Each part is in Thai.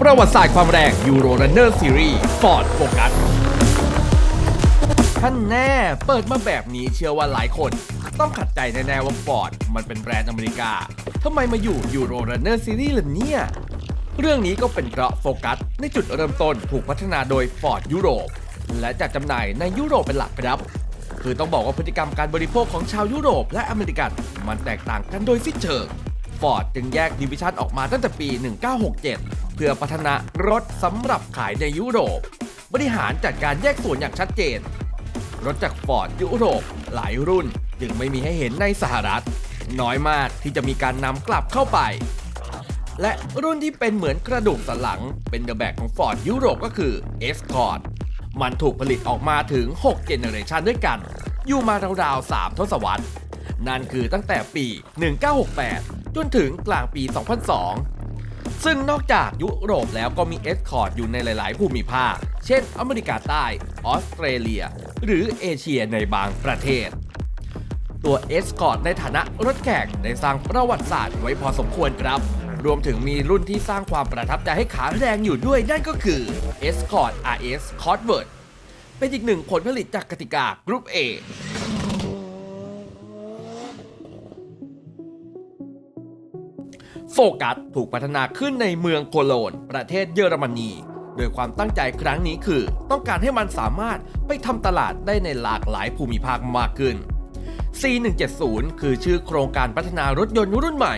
ประวัติศาสตร์ความแรง Euro Runner Series Ford Focus ท่านแน่เปิดมาแบบนี้เชื่อว่าหลายคน ต้องขัดใจแน่ๆว่า Ford มันเป็นแบรนด์อเมริกาทำไมมาอยู่ Euro Runner Series ล่ะเนี่ย เรื่องนี้ก็เป็นเพราะโฟกัส ในจุดเริ่มต้นถูกพัฒนาโดย Ford ยุโรปและจัดจำหน่ายในยุโรปเป็นหลักครับ คือต้องบอกว่าพฤติกรรมการบริโภคของชาวยุโรปและอเมริกัน มันแตกต่างกันโดยสิ้นเชิงฟอร์ดจึงแยกดิวิชั่นออกมาตั้งแต่ปี 1967 เพื่อพัฒนารถสำหรับขายในยุโรป บริหารจัดการแยกส่วนอย่างชัดเจน รถจากฟอร์ดยุโรป หลายรุ่นจึงไม่มีให้เห็นในสหรัฐ น้อยมากที่จะมีการนำกลับเข้าไป และรุ่นที่เป็นเหมือนกระดูกสันหลังเป็นเดอะแบกของฟอร์ดยุโรปก็คือ Escort มันถูกผลิตออกมาถึง 6 เจเนอเรชันด้วยกัน อยู่มาราวๆ 3 ทศวรรษ นั่นคือตั้งแต่ปี 1968 จนถึงกลางปี 2002 ซึ่งนอกจากยุโรปแล้วก็มี Escort อยู่ในหลาย ๆ ภูมิภาค เช่น อเมริกาใต้ ออสเตรเลีย หรือเอเชียในบางประเทศ ตัว Escort ในฐานะรถแข่งได้สร้างประวัติศาสตร์ไว้พอสมควรครับ รวมถึงมีรุ่นที่สร้างความประทับใจให้ขาแรงอยู่ด้วยนั่นก็คือ Escort RS Cosworth เป็นอีกหนึ่งผลผลิตจากกติกากรุ๊ป A โฟกัสถูกพัฒนาขึ้นในเมืองโคโลน ประเทศเยอรมนี โดยความตั้งใจครั้งนี้คือ ต้องการให้มันสามารถไปทำตลาดได้ในหลากหลายภูมิภาคมากขึ้น C170 คือชื่อโครงการพัฒนารถยนต์รุ่นใหม่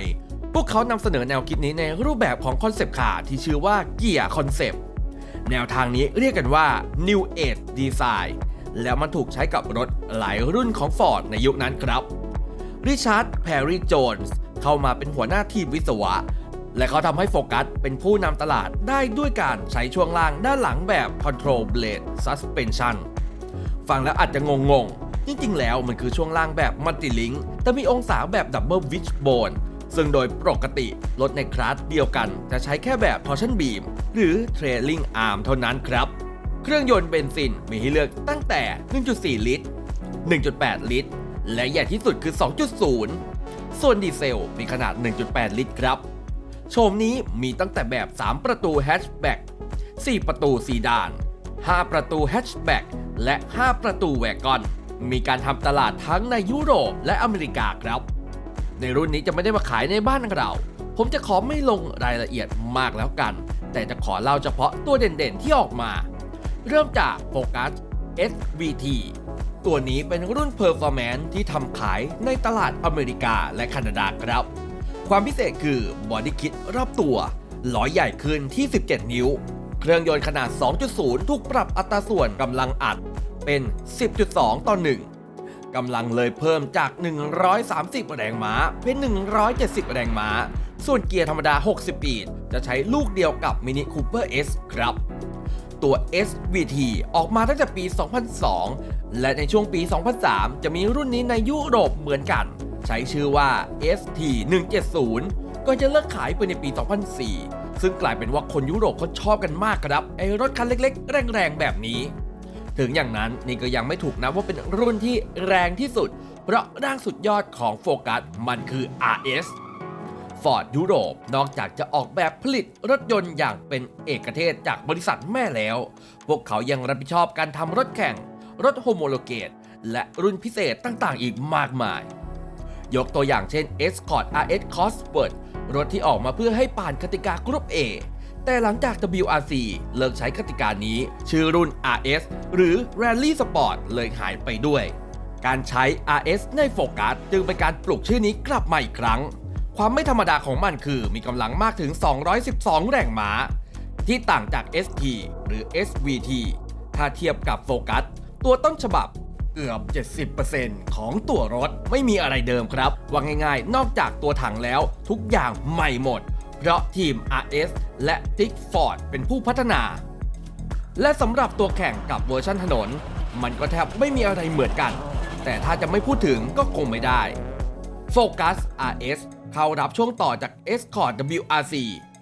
พวกเขานำเสนอแนวคิดนี้ในรูปแบบของคอนเซปต์คาร์ที่ชื่อว่าเกียร์คอนเซปต์แนวทางนี้เรียกกันว่า New Age Design แล้วมันถูกใช้กับรถหลายรุ่นของ Ford ในยุคนั้นครับริชาร์ดแพรรี่โจนส์เข้ามาเป็นหัวหน้าทีมวิศวะ และเขาทำให้โฟกัสเป็นผู้นำตลาดได้ด้วยการใช้ช่วงล่างด้านหลังแบบ Control Blade Suspension ฟังแล้วอาจจะงงๆ จริงๆ แล้วมันคือช่วงล่างแบบมัลติลิงแต่มีองศาแบบ Double Wishbone ซึ่งโดยปกติรถในคลาสเดียวกัน จะใช้แค่แบบ Torsion Beam หรือ Trailing Arm เท่านั้นครับ เครื่องยนต์เบนซินมีให้เลือกตั้งแต่ 1.4 ลิตร 1.8 ลิตร และใหญ่ที่สุดคือ 2.0 ส่วนดีเซลมีขนาด 1.8 ลิตรครับ โฉมนี้มีตั้งแต่แบบ 3 ประตูแฮชแบ็ก4 ประตูซีดาน 5 ประตูแฮชแบ็กและ 5 ประตูแวกอน มีการทำตลาดทั้งในยุโรปและอเมริกาครับ ในรุ่นนี้จะไม่ได้มาขายในบ้านเรา ผมจะขอไม่ลงรายละเอียดมากแล้วกัน แต่จะขอเล่าเฉพาะตัวเด่นๆที่ออกมา เริ่มจากโฟกัส SVT ตัวนี้เป็นรุ่น Performance ที่ทำขายในตลาดอเมริกาและแคนาดาครับ ความพิเศษคือบอดี้คิดรอบตัวล้อใหญ่ขึ้นที่ 17 นิ้ว เครื่องยนต์ขนาด 2.0 ถูกปรับอัตราส่วนกำลังอัดเป็น 10.2 ต่อ 1 กำลังเลยเพิ่มจาก 130 แรงม้าเป็น 170 แรงม้า ส่วนเกียร์ธรรมดา6สปีด จะใช้ลูกเดียวกับ Mini Cooper S ครับ ตัว SVT ออกมาตั้งแต่ปี 2002 และในช่วงปี 2003 จะมีรุ่นนี้ในยุโรปเหมือนกัน ใช้ชื่อว่า ST 170ก็จะเลิกขายไปในปี 2004 ซึ่งกลายเป็นว่าคนยุโรปเขาชอบกันมากครับไอรถคันเล็ก ๆ แรงๆแบบนี้ ถึงอย่างนั้นนี่ก็ยังไม่ถูกนับว่าเป็นรุ่นที่แรงที่สุด เพราะร่างสุดยอดของโฟกัสมันคือ RS ฟอร์ดยุโรปนอกจากจะออกแบบผลิตรถยนต์อย่างเป็นเอกเทศจากบริษัทแม่แล้ว พวกเขายังรับผิดชอบการทำรถแข่ง รถโฮโมโลเกต และรุ่นพิเศษต่างๆ อีกมากมาย ยกตัวอย่างเช่น Escort RS Cosworth รถที่ออกมาเพื่อให้ผ่านกติกากรุ๊ป A แต่หลังจาก WRC เลิกใช้กติกานี้ ชื่อรุ่น RS หรือ Rally Sport เลยหายไปด้วย การใช้ RS ในโฟกัสจึงเป็นการปลุกชื่อนี้กลับมาอีกครั้ง ความไม่ธรรมดาของมันคือมีกำลังมากถึง 212 แรงม้า ที่ต่างจาก ST หรือ SVT ถ้าเทียบกับโฟกัสตัวต้นฉบับเกือบ 70%ของตัวรถไม่มีอะไรเดิมครับ ว่าง่ายๆ นอกจากตัวถังแล้วทุกอย่างใหม่หมด เพราะทีม RS และ t i c Ford เป็นผู้พัฒนา และสำหรับตัวแข่งกับเวอร์ชันถนน มันก็แทบไม่มีอะไรเหมือนกัน แต่ถ้าจะไม่พูดถึงก็คงไม่ได้ Focus RS เข้ารับช่วงต่อจาก Escort WRC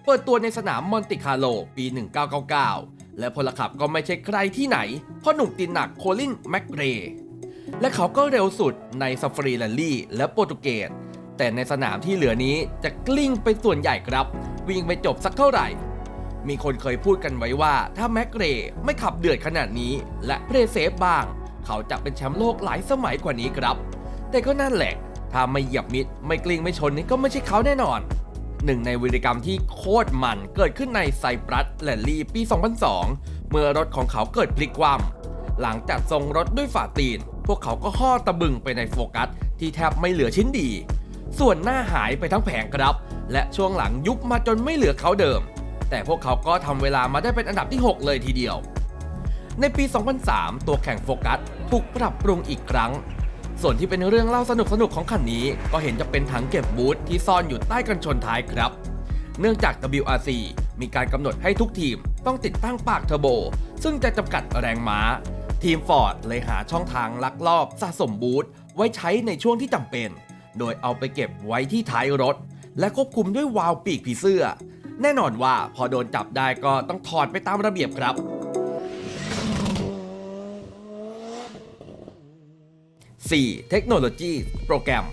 เปิดตัวในสนามมอนติคาร์โลปี 1999 และพลขับก็ไม่ใช่ใครที่ไหนเพราะหนุ่มตีนหนักโคลินแมกเรและเขาก็เร็วสุดในซ a ฟ a รีแลนลี่และโปรตุเกส แต่ในสนามที่เหลือนี้จะกลิ้งไปส่วนใหญ่ครับ วิ่งไปจบสักเท่าไหร่ มีคนเคยพูดกันไว้ว่า ถ้าแม็กเรย์ไม่ขับเดือดขนาดนี้ และเพลย์เซฟบ้าง เขาจะเป็นแชมป์โลกหลายสมัยกว่านี้ครับ แต่ก็นั่นแหละถ้าไม่เหยียบมิดไม่กลิ้งไม่ชนนี่ก็ไม่ใช่เขาแน่นอนหนึ่งในวิรกรรมที่โคตรมันเกิดขึ้นในไซปรัสแลนลี่ปี 2002 เมื่อรถของเขาเกิดพลิกคว่ำหลังจากทรงรถด้วยฝ่าตีน พวกเขาก็ห่อตะบึงไปในโฟกัสที่แทบไม่เหลือชิ้นดี ส่วนหน้าหายไปทั้งแผงครับ และช่วงหลังยุบมาจนไม่เหลือเขาเดิม แต่พวกเขาก็ทำเวลามาได้เป็นอันดับที่ 6 เลยทีเดียว ในปี 2003 ตัวแข่งโฟกัสถูกปรับปรุงอีกครั้ง ส่วนที่เป็นเรื่องเล่าสนุกๆของคันนี้ ก็เห็นจะเป็นถังเก็บบูทที่ซ่อนอยู่ใต้กันชนท้ายครับ เนื่องจาก WRC มีการกำหนดให้ทุกทีมต้องติดตั้งปากเทอร์โบ ซึ่งจะจำกัดแรงม้า ทีมฟอร์ดเลยหาช่องทางลักลอบสะสมบูทไว้ใช้ในช่วงที่จำเป็น โดยเอาไปเก็บไว้ที่ท้ายรถ และควบคุมด้วยวาล์วปีกผีเสื้อ แน่นอนว่าพอโดนจับได้ก็ต้องถอดไปตามระเบียบครับ 4. เทคโนโลยีโปรแกรม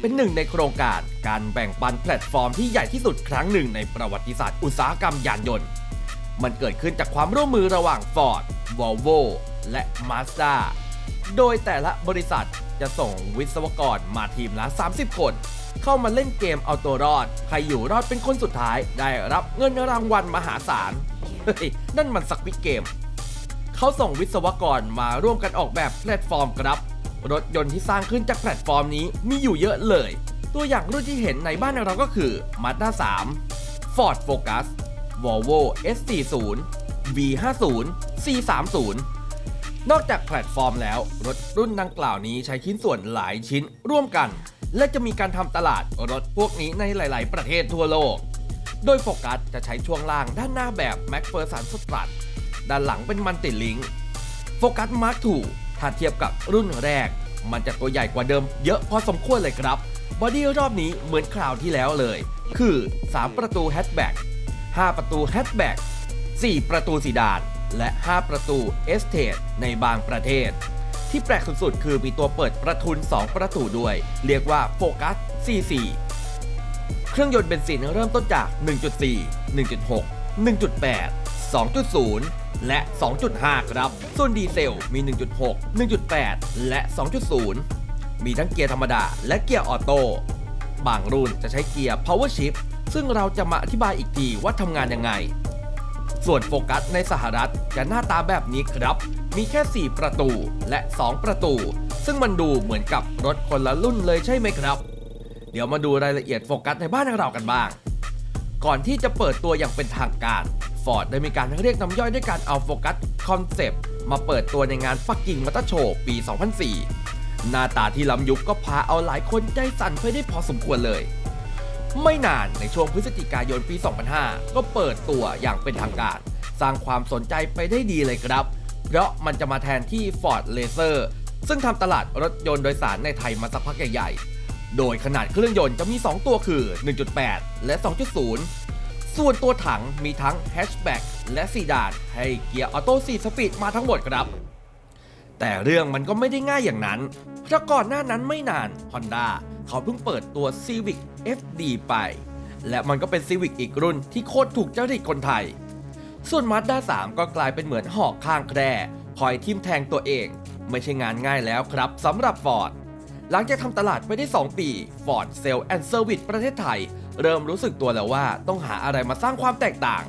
เป็นหนึ่งในโครงการการแบ่งปันแพลตฟอร์มที่ใหญ่ที่สุดครั้งหนึ่งในประวัติศาสตร์อุตสาหกรรมยานยนต์ มันเกิดขึ้นจากความร่วมมือระหว่าง Ford, Volvo และ Mazda โดยแต่ละบริษัทจะส่งวิศวกรมาทีมละ 30 คน เข้ามาเล่นเกมเอาตัวรอด ใครอยู่รอดเป็นคนสุดท้าย ได้รับเงินรางวัลมหาศาลเฮ้ยนั่นมันสควิตเกม เขาส่งวิศวกรมาร่วมกันออกแบบแพลตฟอร์มครับ รถยนต์ที่สร้างขึ้นจากแพลตฟอร์มนี้มีอยู่เยอะเลย ตัวอย่างรุ่นที่เห็นในบ้านเราก็คือ Mazda 3 Ford Focus Volvo S40 V50 C30 นอกจากแพลตฟอร์มแล้ว รถรุ่นดังกล่าวนี้ใช้ชิ้นส่วนหลายชิ้นร่วมกัน และจะมีการทำตลาดรถพวกนี้ในหลาย ๆ ประเทศทั่วโลก โดยโฟกัสจะใช้ช่วงล่างด้านหน้าแบบ MacPherson Strut ด้านหลังเป็นมันติลิงโฟกัส Mark II ถ้าเทียบกับรุ่นแรก มันจะตัวใหญ่กว่าเดิมเยอะพอสมควรเลยครับบอดี้รอบนี้เหมือนคราวที่แล้วเลย คือ 3 ประตูแฮชแบ็ก5ประตูแฮชแบ็ก4ประตูสีดาน และ 5 ประตูเอสเทดในบางประเทศ ที่แปลกสุดๆ คือมีตัวเปิดประทุน 2 ประตูด้วย เรียกว่าโฟกัส C4 เครื่องยนต์เบนซินเริ่มต้นจาก 1.4 1.6 1.8 2.0และ 2.5 ครับ ส่วนดีเซล มี 1.6 1.8 และ 2.0 มีทั้งเกียร์ธรรมดา และเกียร์ออโต้ บางรุ่นจะใช้เกียร์ Power Shift ซึ่งเราจะมาอธิบายอีกทีว่าทำงานยังไง ส่วนโฟกัสในสหรัฐจะหน้าตาแบบนี้ครับ มีแค่ 4 ประตูและ 2 ประตู ซึ่งมันดูเหมือนกับรถคนละรุ่นเลยใช่ไหมครับ เดี๋ยวมาดูรายละเอียดโฟกัสในบ้านเรากันบ้าง ก่อนที่จะเปิดตัวอย่างเป็นทางการ Ford ได้มีการเรียกน้ำย่อยด้วยการเอาโฟกัสคอนเซปต์มาเปิดตัวในงานปักกิ่งมัตโชว์ปี 2004 หน้าตาที่ล้ำยุคก็พาเอาหลายคนใจสั่นไปได้พอสมควรเลย ไม่นานในช่วงพฤศจิกายนปี 2005 ก็เปิดตัวอย่างเป็นทางการ สร้างความสนใจไปได้ดีเลยครับ เพราะมันจะมาแทนที่ Ford Laser ซึ่งทำตลาดรถยนต์โดยสารในไทยมาสักพักใหญ่ๆ โดยขนาดเครื่องยนต์จะมี 2 ตัวคือ 1.8 และ 2.0 ส่วนตัวถังมีทั้งแฮชแบ็กและซีดานให้เกียร์ออโต้4สปีดมาทั้งหมดครับ แต่เรื่องมันก็ไม่ได้ง่ายอย่างนั้น เพราะก่อนหน้านั้นไม่นาน Honda เขาเพิ่งเปิดตัว Civic FD ไป และมันก็เป็น Civic อีกรุ่นที่โคตรถูกจริตคนไทย ส่วน Mazda 3 ก็กลายเป็นเหมือนหอกข้างแคร่คอยทิมแทงตัวเอง ไม่ใช่งานง่ายแล้วครับสำหรับ Ford หลังจากทำตลาดไปได้ 2 ปี Ford Sales and Service ประเทศไทย เริ่มรู้สึกตัวแล้วว่าต้องหาอะไรมาสร้างความแตกต่าง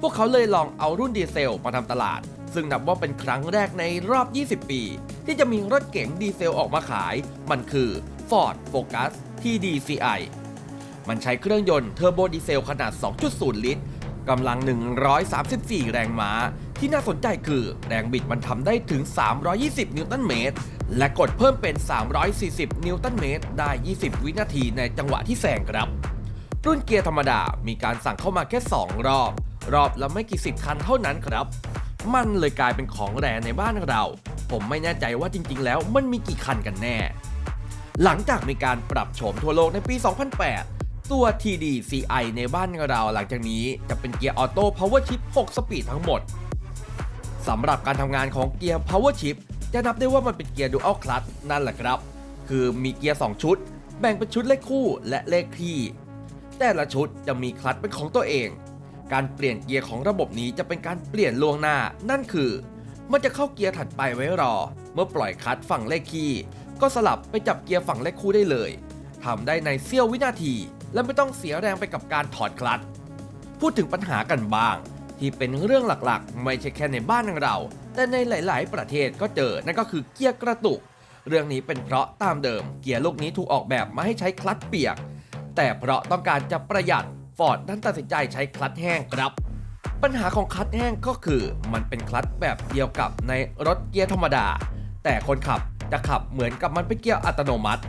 พวกเขาเลยลองเอารุ่นดีเซลมาทำตลาด ซึ่งนับว่าเป็นครั้งแรกในรอบ 20 ปี ที่จะมีรถเก๋งดีเซลออกมาขาย มันคือ Ford Focus TDCI มันใช้เครื่องยนต์เทอร์โบดีเซลขนาด 2.0 ลิตรกำลัง 134 แรงม้า ที่น่าสนใจคือแรงบิดมันทำได้ถึง 320 นิวตันเมตร และกดเพิ่มเป็น 340 นิวตันเมตร ได้ 20 วินาทีในจังหวะที่แซงครับ รุ่นเกียร์ธรรมดา มีการสั่งเข้ามาแค่ 2 รอบ รอบละไม่กี่สิบคันเท่านั้นครับ มันเลยกลายเป็นของแรงในบ้านเรา ผมไม่แน่ใจว่าจริงๆ แล้วมันมีกี่คันกันแน่ หลังจากมีการปรับโฉมทั่วโลกในปี 2008 ตัว TDCI ในบ้านเราหลังจากนี้จะเป็นเกียร์ออโต้ Power Shift 6สปีดทั้งหมด สำหรับการทำงานของเกียร์ Power Shift จะนับได้ว่ามันเป็นเกียร์ดูอัลคลัตนั่นแหละครับ คือมีเกียร์ 2 ชุด แบ่งเป็นชุดเลขคู่และเลขคี่ แต่ละชุดจะมีคลัตเป็นของตัวเอง การเปลี่ยนเกียร์ของระบบนี้จะเป็นการเปลี่ยนล่วงหน้า นั่นคือ มันจะเข้าเกียร์ถัดไปไว้รอ เมื่อปล่อยคลัตฝั่งเลขคี่ ก็สลับไปจับเกียร์ฝั่งเลขคู่ได้เลยทำได้ในเสี้ยววินาที และไม่ต้องเสียแรงไปกับการถอดคลัตช์พูดถึงปัญหากันบ้าง ที่เป็นเรื่องหลักๆ ไม่ใช่แค่ในบ้านเรา แต่ในหลาย ๆ ประเทศก็เจอนั่นก็คือเกียร์กระตุก เรื่องนี้เป็นเพราะตามเดิมเกียร์ลูกนี้ถูกออกแบบมาให้ใช้คลัตช์เปียก แต่เพราะต้องการจะประหยัดฟอร์ดนั้นตัดสินใจใช้คลัตช์แห้งครับ ปัญหาของคลัตช์แห้งก็คือ มันเป็นคลัตช์แบบเดียวกับในรถเกียร์ธรรมดา แต่คนขับ จะขับเหมือนกับมันเป็นเกียร์อัตโนมัติ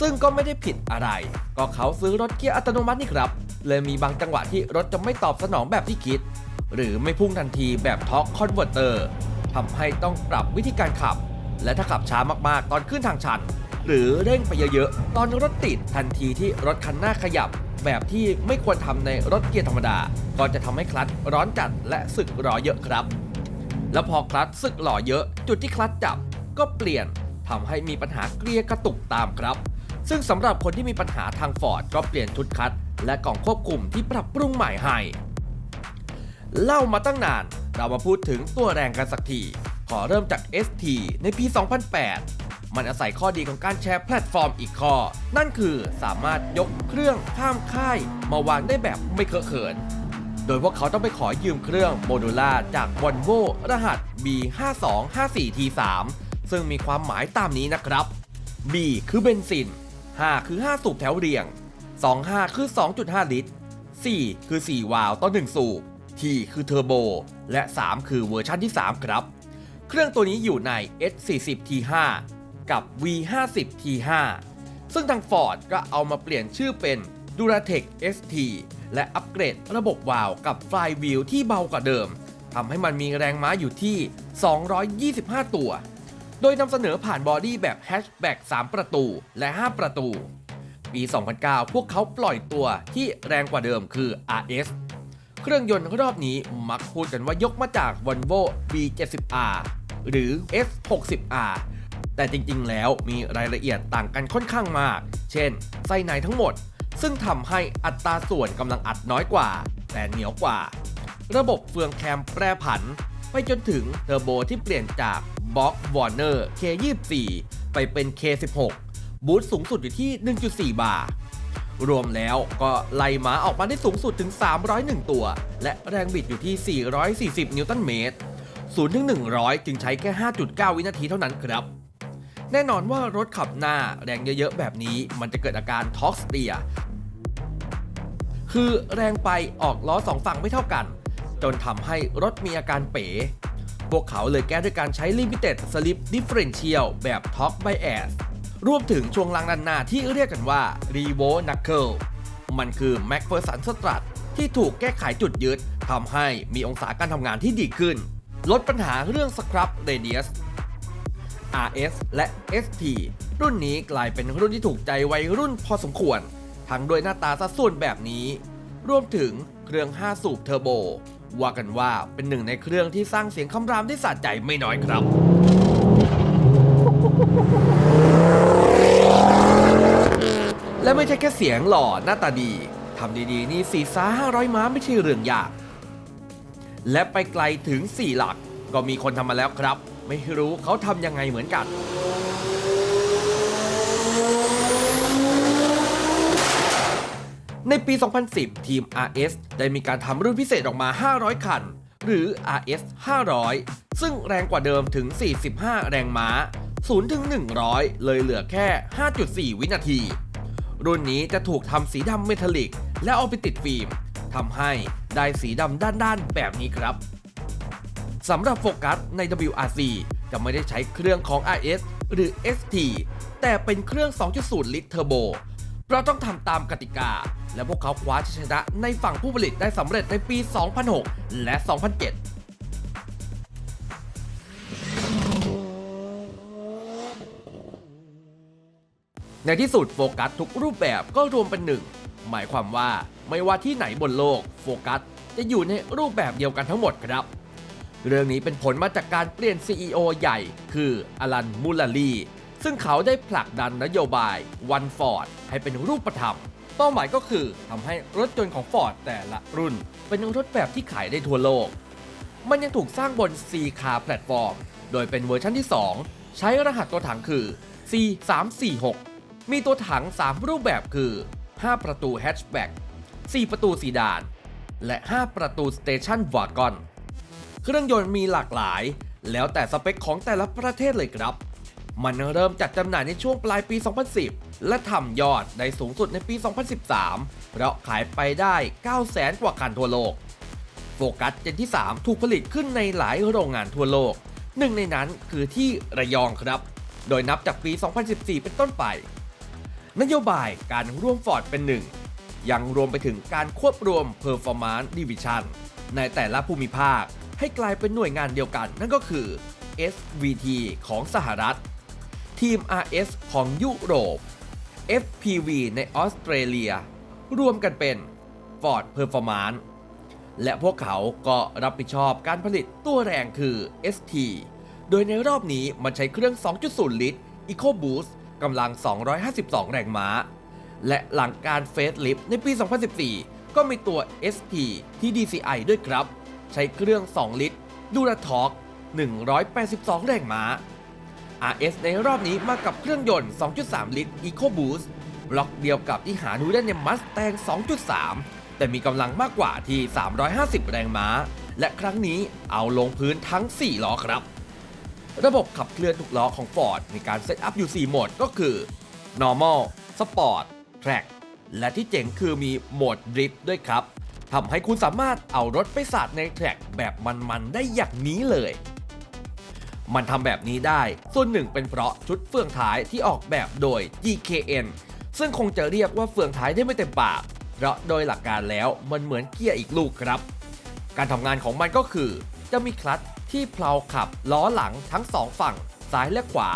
ซึ่งก็ไม่ได้ผิดอะไร ก็เขาซื้อรถเกียร์อัตโนมัตินี่ครับ เลยมีบางจังหวะที่รถจะไม่ตอบสนองแบบที่คิด หรือไม่พุ่งทันทีแบบท็อกคอนเวอร์เตอร์ทำให้ต้องปรับวิธีการขับ และถ้าขับช้ามากๆ ตอนขึ้นทางชัน หรือเร่งไปเยอะๆ ตอนรถติดทันทีที่รถคันหน้าขยับ แบบที่ไม่ควรทำในรถเกียร์ธรรมดา ก็จะทำให้คลัตช์ร้อนจัดและสึกหรอเยอะครับ แล้วพอคลัตช์สึกหล่อเยอะ จุดที่คลัตช์จับ ก็เปลี่ยนทำให้มีปัญหาเกลียกระตุกตามครับ ซึ่งสำหรับคนที่มีปัญหาทางฟอร์ดก็เปลี่ยนชุดคัตช์และกล่องควบคุมที่ปรับปรุงใหม่ให้ เล่ามาตั้งนานเรามาพูดถึงตัวแรงกันสักทีขอเริ่มจาก ST ในปี 2008 มันอาศัยข้อดีของการแชร์แพลตฟอร์มอีกข้อ นั่นคือสามารถยกเครื่องข้ามค่าย มาวางได้แบบไม่เคอะเขิน โดยพวกเขาต้องไปขอยืมเครื่องโมดูล่าจาก Volvo รหัส B5254T3 ซึ่งมีความหมายตามนี้นะครับ B คือเบนซิน 5 คือ 5 สูบแถวเรียง 25 คือ 2.5 ลิตร 4 คือ 4 วาล์วต่อ 1 สูบ T คือเทอร์โบ และ 3 คือเวอร์ชันที่ 3 ครับ เครื่องตัวนี้อยู่ใน S40 T5 กับ V50 T5 ซึ่งทาง Ford ก็เอามาเปลี่ยนชื่อเป็น Duratec ST และอัปเกรดระบบวาล์วกับฟลายวีลที่เบากว่าเดิมทำให้มันมีแรงม้าอยู่ที่ 225 ตัว โดยนำเสนอผ่านบอดี้แบบแฮชแบ็ก3ประตูและ 5 ประตู ปี 2009 พวกเขาปล่อยตัวที่แรงกว่าเดิมคือ RS เครื่องยนต์รอบนี้มักพูดกันว่ายกมาจาก Volvo V70R หรือ S60R แต่จริงๆ แล้วมีรายละเอียดต่างกันค่อนข้างมาก เช่น ไส้ในทั้งหมด ซึ่งทำให้อัตราส่วนกำลังอัดน้อยกว่า แต่เหนียวกว่า ระบบเฟืองแคมแปรผัน ไปจนถึงเทอร์โบที่เปลี่ยนจาก Box Warner K24 ไปเป็น K16 บูสต์สูงสุดอยู่ที่ 1.4 บาร์รวมแล้วก็ไล่ม้าออกมาได้สูงสุดถึง 301 ตัว และแรงบิดอยู่ที่ 440 นิวตันเมตร0ถึง100 จึงใช้แค่ 5.9 วินาทีเท่านั้นครับ แน่นอนว่ารถขับหน้าแรงเยอะๆ แบบนี้มันจะเกิดอาการท็อกสเตีย คือแรงไปออกล้อสองฝั่งไม่เท่ากัน จนทำให้รถมีอาการเป๋ พวกเขาเลยแก้ด้วยการใช้ Limited Slip Differential แบบ Torque Bias รวมถึงช่วงล่างด้านหน้าที่เรียกกันว่า Revo Knuckle มันคือ MacPherson Strut ที่ถูกแก้ไขจุดยึดทำให้มีองศาการทำงานที่ดีขึ้น ลดปัญหาเรื่อง Scrub Radius RS และ ST รุ่นนี้กลายเป็นรุ่นที่ถูกใจวัยรุ่นพอสมควร ทั้งด้วยหน้าตาสัดส่วนแบบนี้ รวมถึงเครื่อง 5 สูบเทอร์โบ ว่ากันว่าเป็นหนึ่งในเครื่องที่สร้างเสียงคำรามที่สะใจไม่น้อยครับ และไม่ใช่แค่เสียงหล่อหน้าตาดีทำดีๆ นี่สีซ่า500ม้าไม่ใช่เรื่องยาก และไปไกลถึง 4 หลักก็มีคนทำมาแล้วครับ ไม่รู้เขาทำยังไงเหมือนกัน ในปี 2010 ทีม RS ได้มีการทำรุ่นพิเศษออกมา 500 คัน หรือ RS 500 ซึ่งแรงกว่าเดิมถึง 45 แรงม้า 0 ถึง 100 เลยเหลือแค่ 5.4 วินาที รุ่นนี้จะถูกทำสีดำเมทัลลิก และเอาไปติดฟิล์มทำให้ได้สีดำด้านๆ แบบนี้ครับสำหรับโฟกัสใน WRC จะไม่ได้ใช้เครื่องของ RS หรือ ST แต่เป็นเครื่อง 2.0 ลิตรเทอร์โบ เพราะต้องทำตามกติกา และพวกเขาคว้าชัยชนะในฝั่งผู้ผลิตได้สำเร็จในปี 2006 และ 2007ในที่สุดโฟกัสทุกรูปแบบก็รวมเป็นหนึ่ง หมายความว่าไม่ว่าที่ไหนบนโลก โฟกัสจะอยู่ในรูปแบบเดียวกันทั้งหมดครับ เรื่องนี้เป็นผลมาจากการเปลี่ยน CEO ใหญ่ คืออลันมูลลารีซึ่งเขาได้ผลักดันนโยบายวันฟอร์ดให้เป็นรูปธรรม เป้าหมายก็คือทำให้รถยนต์ของฟอร์ดแต่ละรุ่น เป็นรถแบบที่ขายได้ทั่วโลก มันยังถูกสร้างบน C Car Platform โดยเป็นเวอร์ชันที่ 2 ใช้รหัสตัวถังคือ C346 มีตัวถัง 3 รูปแบบคือ 5 ประตูแฮชแบ็ก4ประตูซีดาน และ 5 ประตูสเตชันวากอน เครื่องยนต์มีหลากหลาย แล้วแต่สเปคของแต่ละประเทศเลยครับ มันเริ่มจัดจำหน่ายในช่วงปลายปี 2010 และทำยอดได้สูงสุดในปี 2013 เพราะขายไปได้ 900,000 กว่าคันทั่วโลก โฟกัสเจนที่ 3 ถูกผลิตขึ้นในหลายโรงงานทั่วโลก หนึ่งในนั้นคือที่ระยองครับ โดยนับจากปี 2014 เป็นต้นไป นโยบายการร่วมฟอร์ดเป็นหนึ่ง ยังรวมไปถึงการควบรวม Performance Division ในแต่ละภูมิภาคให้กลายเป็นหน่วยงานเดียวกันนั่นก็คือ SVT ของสหรัฐ ทีม RS ของยุโรป FPV ในออสเตรเลีย รวมกันเป็น Ford Performance และพวกเขาก็รับผิดชอบการผลิตตัวแรงคือ ST โดยในรอบนี้มันใช้เครื่อง 2.0 ลิตร EcoBoost กำลัง 252 แรงม้า และหลังการเฟสลิฟในปี 2014 ก็มีตัว ST ที่ DCI ด้วยครับ ใช้เครื่อง 2 ลิตร Duratorq 182 แรงม้า RS ในรอบนี้มากับเครื่องยนต์ 2.3 ลิตร EcoBoost บล็อกเดียวกับที่หาดูได้ใน Mustang 2.3 แต่มีกำลังมากกว่าที่ 350 แรงม้า และครั้งนี้เอาลงพื้นทั้ง 4 ล้อครับ ระบบขับเคลื่อนทุกล้อของ Ford มีการเซตอัพอยู่ 4 โหมดก็คือ normal sport track และที่เจ๋งคือมีโหมด drift ด้วยครับทำให้คุณสามารถเอารถไปสาดในแทร็กแบบมันๆได้อย่างนี้เลย มันทำแบบนี้ได้ ส่วนหนึ่งเป็นเพราะชุดเฟืองท้ายที่ออกแบบโดย GKN ซึ่งคงจะเรียกว่าเฟืองท้ายได้ไม่เต็มปาก เพราะโดยหลักการแล้วมันเหมือนเกียร์อีกลูกครับ การทำงานของมันก็คือ จะมีคลัตช์ที่เพลาขับล้อหลังทั้งสองฝั่ง ซ้ายและขวา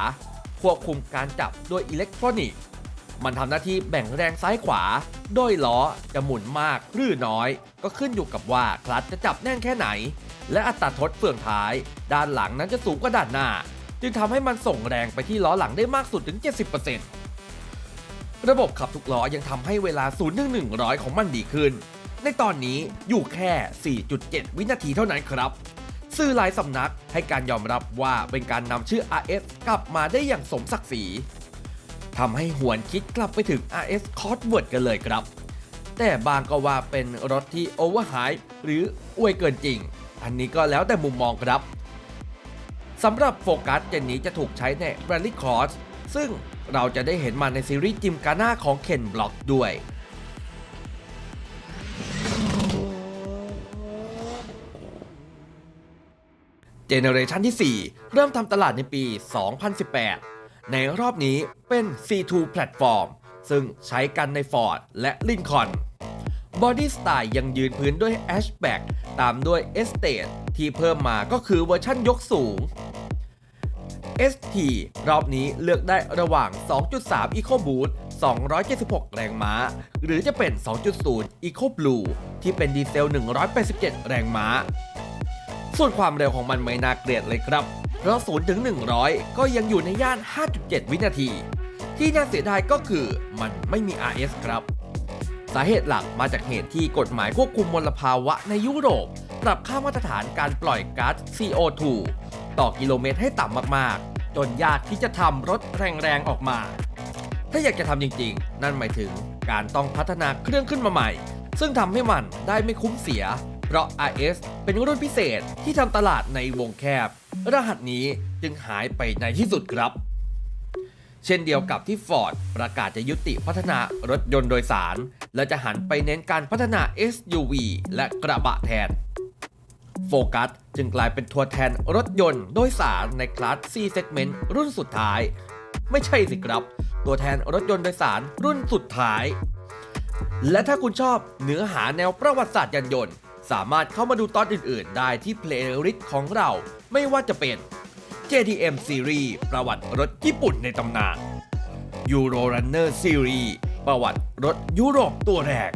ควบคุมการจับด้วยอิเล็กทรอนิกส์ มันทำหน้าที่แบ่งแรงซ้ายขวา โดยล้อจะหมุนมากหรือน้อย ก็ขึ้นอยู่กับว่าคลัตช์จะจับแน่นแค่ไหน และอัตราทดเฟืองท้าย ด้านหลังนั้นจะสูงกว่าด้านหน้า จึงทำให้มันส่งแรงไปที่ล้อหลังได้มากสุดถึง 70%ระบบขับทุกล้อยังทำให้เวลา0ถึง100 ของมันดีขึ้น ในตอนนี้อยู่แค่ 4.7 วินาทีเท่านั้นครับ สื่อหลายสำนักให้การยอมรับว่าเป็นการนำชื่อ RS กลับมาได้อย่างสมศักดิ์ศรีทำให้หวนคิดกลับไปถึง RS c o s w o r d กันเลยครับ แต่บางก็ว่าเป็นรถที่โอเวอร์ไฮหรืออวยเกินจริง อันนี้ก็แล้วแต่มุมมองครับสำหรับโฟกัสเจนนี้จะถูกใช้ใน Rally Cross ซึ่งเราจะได้เห็นมันในซีรีส์จิมกาน่าของเคนบล็อกด้วย เจเนอเรชันที่ 4 เริ่มทำตลาดในปี 2018 ในรอบนี้เป็น C2 Platform ซึ่งใช้กันใน Ford และ Lincoln บอดี้สไตล์ยังยืนพื้นด้วย Ashback ตามด้วย Estate ที่เพิ่มมาก็คือเวอร์ชั่นยกสูง ST รอบนี้เลือกได้ระหว่าง 2.3 EcoBoost 276 แรงม้า หรือจะเป็น 2.0 EcoBlue ที่เป็นดีเซล 187 แรงม้า ส่วนความเร็วของมันไม่น่าเกลียดเลยครับ เพราะ0ถึง 100 ก็ยังอยู่ในย่าน 5.7 วินาที ที่น่าเสียดายก็คือมันไม่มี RS ครับ สาเหตุหลักมาจากเหตุที่กฎหมายควบคุมมลภาวะในยุโรป ปรับค่ามาตรฐานการปล่อยก๊าซ CO2 ต่อกิโลเมตรให้ต่ำมากๆ จนยากที่จะทำรถแรงๆออกมา ถ้าอยากจะทำจริงๆ นั่นหมายถึงการต้องพัฒนาเครื่องขึ้นมาใหม่ ซึ่งทำให้มันได้ไม่คุ้มเสีย เพราะ RS เป็นรุ่นพิเศษที่ทำตลาดในวงแคบ รหัสนี้จึงหายไปในที่สุดครับ เช่นเดียวกับที่ Ford ประกาศจะยุติพัฒนารถยนต์โดยสาร และจะหันไปเน้นการพัฒนา SUV และกระบะแทนโฟกัสจึงกลายเป็นตัวแทนรถยนต์โดยสารในคลาส C segment รุ่นสุดท้าย ไม่ใช่สิครับ ตัวแทนรถยนต์โดยสารรุ่นสุดท้าย และถ้าคุณชอบเนื้อหาแนวประวัติศาสตร์ยานยนต์ สามารถเข้ามาดูตอนอื่น ๆ ได้ที่เพลย์ลิสต์ของเรา ไม่ว่าจะเป็น JDM Series ประวัติรถญี่ปุ่นในตำนาน Euro Runner Series ประวัติรถยุโรปตัวแรก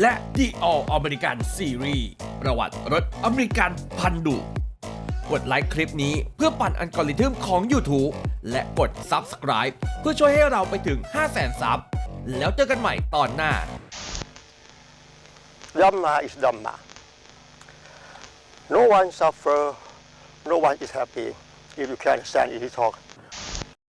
และ The All American Series ประวัติรถอเมริกันพันดุกดไลค์คลิปนี้เพื่อปั่นอัลกอริทึมของ YouTube และกด Subscribe เพื่อช่วยให้เราไปถึง 500,000ซับแล้วเจอกันใหม่ตอนหน้า Dhamma is Dhamma. No one suffer, no one is happy if you can understand easy talk